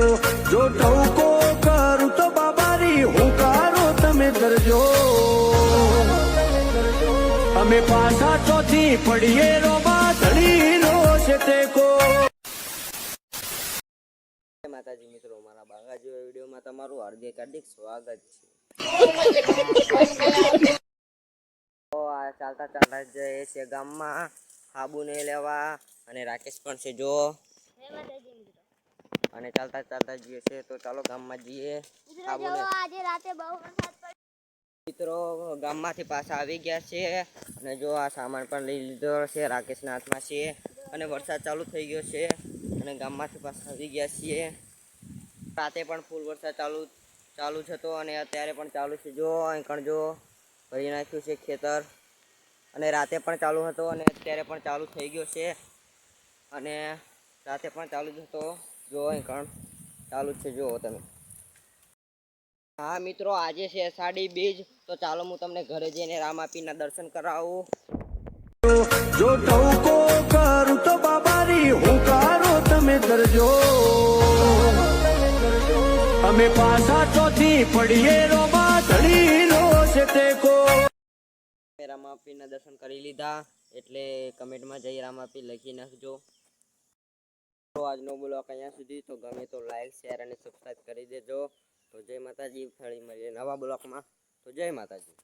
જો ટહુકો કરું તો બાબારી હુંકારો તમે કરજો અમે પાછા ચોથી પડીએ રોબા ધણી નો છે ટેકો. જય માતાજી મિત્રો મારા બાગાજી વિડીયોમાં તમારું હાર્દિક હાર્દિક સ્વાગત છે. તો ચાલતા ચાલતા જઈએ છે ગામમાં. હાબુને લેવા. અને રાકેશ પણ છે જો. અને ચાલતા ચાલતા જઈએ છે તો ચાલો ગામમાં જઈએ. આજે રાતે બહુ વરસાદ પડ્યો મિત્રો ગામમાંથી પાછા આવી ગયા છે અને જો આ સામાન પણ લઈ લીધો છે રાકેશના હાથમાં છે અને વરસાદ ચાલુ થઈ ગયો છે અને ગામમાંથી પાછા આવી ગયા છીએ. રાતે પણ ફૂલ વરસાદ ચાલુ ચાલુ જ હતો અને અત્યારે પણ ચાલુ છે. જો અહીં કણ જો ભરી નાખ્યું છે ખેતર અને રાતે પણ ચાલુ હતો અને અત્યારે પણ ચાલુ થઈ ગયો છે અને રાતે પણ ચાલુ જ હતો. જો અહીં કણ ચાલુ છે જુઓ તમે. હા મિત્રો આજે છે અષાઢી બીજ. તો ચાલો હું તમને ઘરે જઈને રામાપીના દર્શન કરાવું. જો ટહુકો કરું તો બાબારી હુંકારો તમે કરજો અમે પાછા ચોથી પડીએ રોબા ધડી નો છે ટેકો. મેં રામાપીના દર્શન કરી લીધા એટલે કમેન્ટમાં જઈ રામાપી લખી નાખજો. તો આજનો બ્લોગ અહીંયા સુધી. તો ગમે તો લાઈક શેર અને સબસ્ક્રાઈબ કરી દેજો. તો જય માતાજી, ફરી મળીએ નવા બ્લોકમાં. તો જય માતાજી.